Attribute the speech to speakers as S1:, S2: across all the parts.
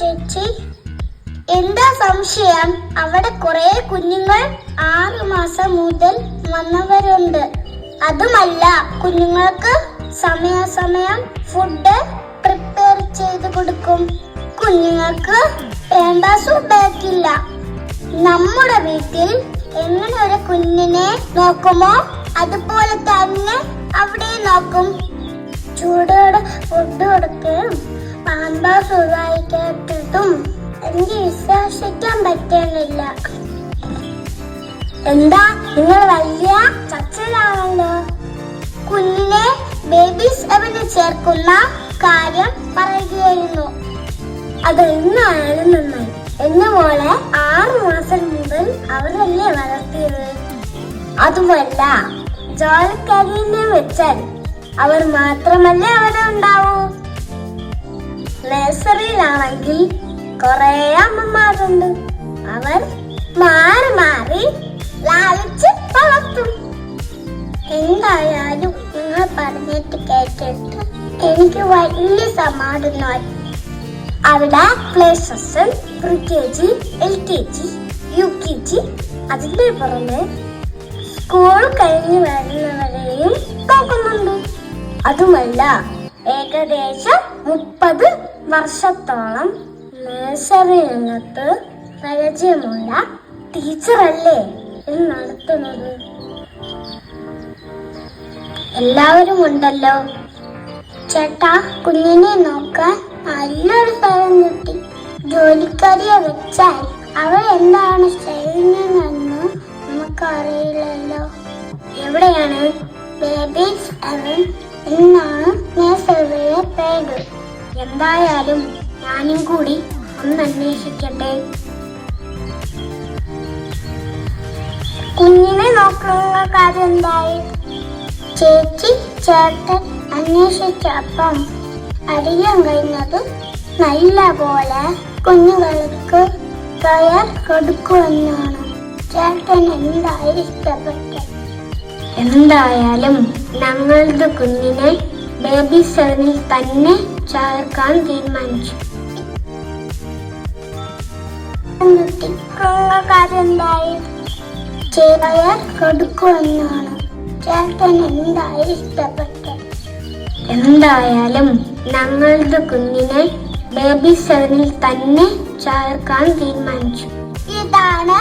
S1: ചേച്ചി. എന്താ സംശയം? അവിടെ കുറെ കുഞ്ഞുങ്ങൾ ആറു മാസം മുതൽ വന്നവരുണ്ട്. അതുമല്ല കുഞ്ഞുങ്ങൾക്ക് സമയാസമയം ഫുഡ് പ്രിപ്പയർ ചെയ്ത് കൊടുക്കും. കുഞ്ഞുങ്ങൾക്ക് പേമ്പാസ് ഉപയോഗിക്കില്ല നമ്മുടെ വീട്ടിൽ എങ്ങനെ ഒരു കുഞ്ഞിനെ നോക്കുമോ? അതുപോലെ തന്നെ അവിടെ നോക്കും. ചൂടോടെ ഫുഡ് കൊടുക്കുകയും പാമ്പാസ് ഉപയോഗിക്കാത്തതും എനിക്ക് വിശ്വസിക്കാൻ പറ്റുന്നില്ല എന്താ നിങ്ങൾ വലിയ ചർച്ചയിലാണല്ലോ? കുഞ്ഞിനെ ബേബീസ് അവന് ചേർക്കുന്ന കാര്യം പറയുകയായിരുന്നു. അത് നന്നായി. എന്റെ മോളെ ആറു മാസം മുതൽ അവരല്ലേ വളർത്തിയത്? അതുമല്ല ജോലിക്കാരിനെ വെച്ചാൽ അവർ മാത്രമല്ലേ അവിടെ ഉണ്ടാവൂ. നഴ്സറിയിലാണെങ്കിൽ കുറെ അമ്മമാരുണ്ട്. അവർ മാറി മാറി ലാളിച്ച് വളർത്തും. എന്തായാലും നിങ്ങൾ പറഞ്ഞിട്ട് കേട്ടിട്ട് എനിക്ക് വലിയ സമാധാനമായി അവിടെ places pre K G L K G U K G അതിന്റെ പുറമെ സ്കൂൾ കഴിഞ്ഞ് വരുന്നവരെയും നോക്കുന്നുണ്ട്. അതുമല്ല ഏകദേശം മുപ്പത് വർഷത്തോളം നഴ്സറി രംഗത്ത് പരിചയമുള്ള ടീച്ചറല്ലേ ഇത് നടത്തുന്നത്. എല്ലാവരും ഉണ്ടല്ലോ. ചേട്ടാ കുഞ്ഞിനെ നോക്കാൻ നല്ലൊരു സ്ഥലം കിട്ടി ജോലിക്കാരിയെ വെച്ചാൽ അവൾ എന്താണ് ചെയ്യുന്നതെന്ന് നമുക്കറിയില്ലല്ലോ. എവിടെയാണ്? ബേബീസ് അവൻ എന്നാണ് നേഴ്സറിയുടെ പേര്. എന്തായാലും ഞാനും കൂടി ഒന്ന് അന്വേഷിക്കട്ടെ. കുഞ്ഞിനെ നോക്കുന്ന കാര്യം എന്തായി? ചേച്ചി ചേട്ടൻ അന്വേഷിച്ചപ്പം അറിയാൻ കഴിഞ്ഞത് നല്ല പോലെ കുഞ്ഞുങ്ങൾക്ക് കയർ കൊടുക്കുമെന്നാണ്. ചേട്ടൻ എന്തായി ഇഷ്ടപ്പെട്ടത്? എന്തായാലും ഞങ്ങളുടെ കുഞ്ഞിനെ ബേബി സെവനിൽ തന്നെ ചേർക്കാൻ തീരുമാനിച്ചു. കാര്യം ചേർ കൊടുക്കുമെന്നാണ്. ചേട്ടൻ എന്തായി ഇഷ്ടപ്പെട്ടത്? എന്തായാലും ഞങ്ങളുടെ കുഞ്ഞിനെ ബേബി സെവനിൽ തന്നെ ചേർക്കാൻ തീരുമാനിച്ചു. ഇതാണ്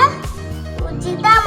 S1: ഉചിതം.